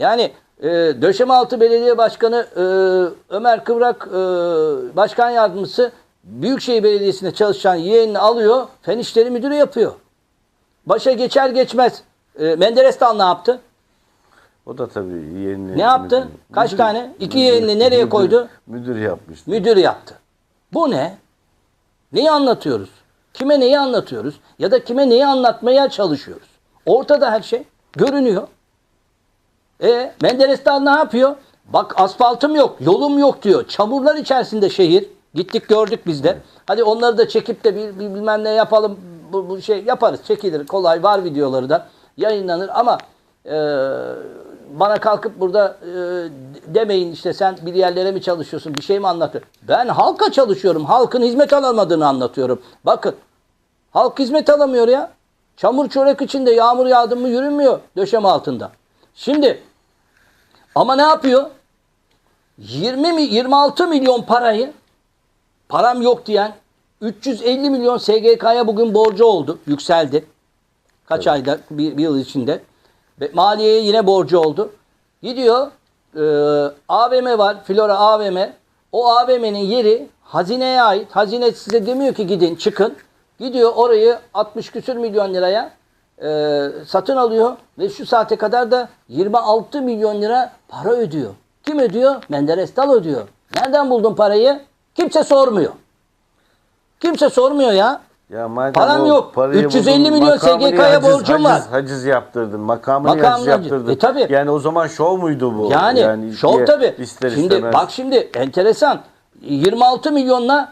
Yani e, Döşemealtı Belediye Başkanı e, Ömer Kıvrak e, Başkan Yardımcısı Büyükşehir Belediyesi'nde çalışan yeğenini alıyor. Fen İşleri Müdürü yapıyor. Başa geçer geçmez. E, Menderes Dal ne yaptı? O da tabii yeğenini... Ne yaptı? Kaç tane? İki yeğenini nereye koydu? Müdür yapmıştı. Müdür yaptı. Bu ne? Neyi anlatıyoruz? Kime neyi anlatıyoruz? Ya da kime neyi anlatmaya çalışıyoruz? Ortada her şey. Görünüyor. E Menderes Dağ ne yapıyor? Bak asfaltım yok, yolum yok diyor. Çamurlar içerisinde şehir. Gittik gördük biz de. Hadi onları da çekip de bir, bir bilmem ne yapalım. Bu, bu şey yaparız. Çekilir. Kolay var videoları da. Yayınlanır ama e, bana kalkıp burada e, demeyin işte sen bir yerlere mi çalışıyorsun bir şey mi anlatıyorsun. Ben halka çalışıyorum. Halkın hizmet alamadığını anlatıyorum. Bakın halk hizmet alamıyor ya. Çamur çörek içinde yağmur yağdı mı yürünmüyor döşeme altında. Şimdi ama ne yapıyor? 20 mi 26 milyon parayı param yok diyen 350 milyon SGK'ya bugün borcu oldu. Yükseldi. Kaç ayda? Bir, bir yıl içinde. Ve maliyeye yine borcu oldu. Gidiyor e, AVM var. Flora AVM. O AVM'nin yeri hazineye ait. Hazine size demiyor ki gidin çıkın. Gidiyor orayı 60 küsür milyon liraya e, satın alıyor. Ve şu saate kadar da 26 milyon lira para ödüyor. Kim ödüyor? Menderes Dal ödüyor. Nereden buldun parayı? Kimse sormuyor. Kimse sormuyor ya. Ya madem Param yok. parayı 350 buldun, milyon SGK'ya borcum var. haciz- Haciz yaptırdın. Makamını Makamını haciz yaptırdın. E tabii. Yani o zaman şov muydu bu? Yani, şov diye tabii. ister Şimdi istemez. bak şimdi enteresan. 26 milyonla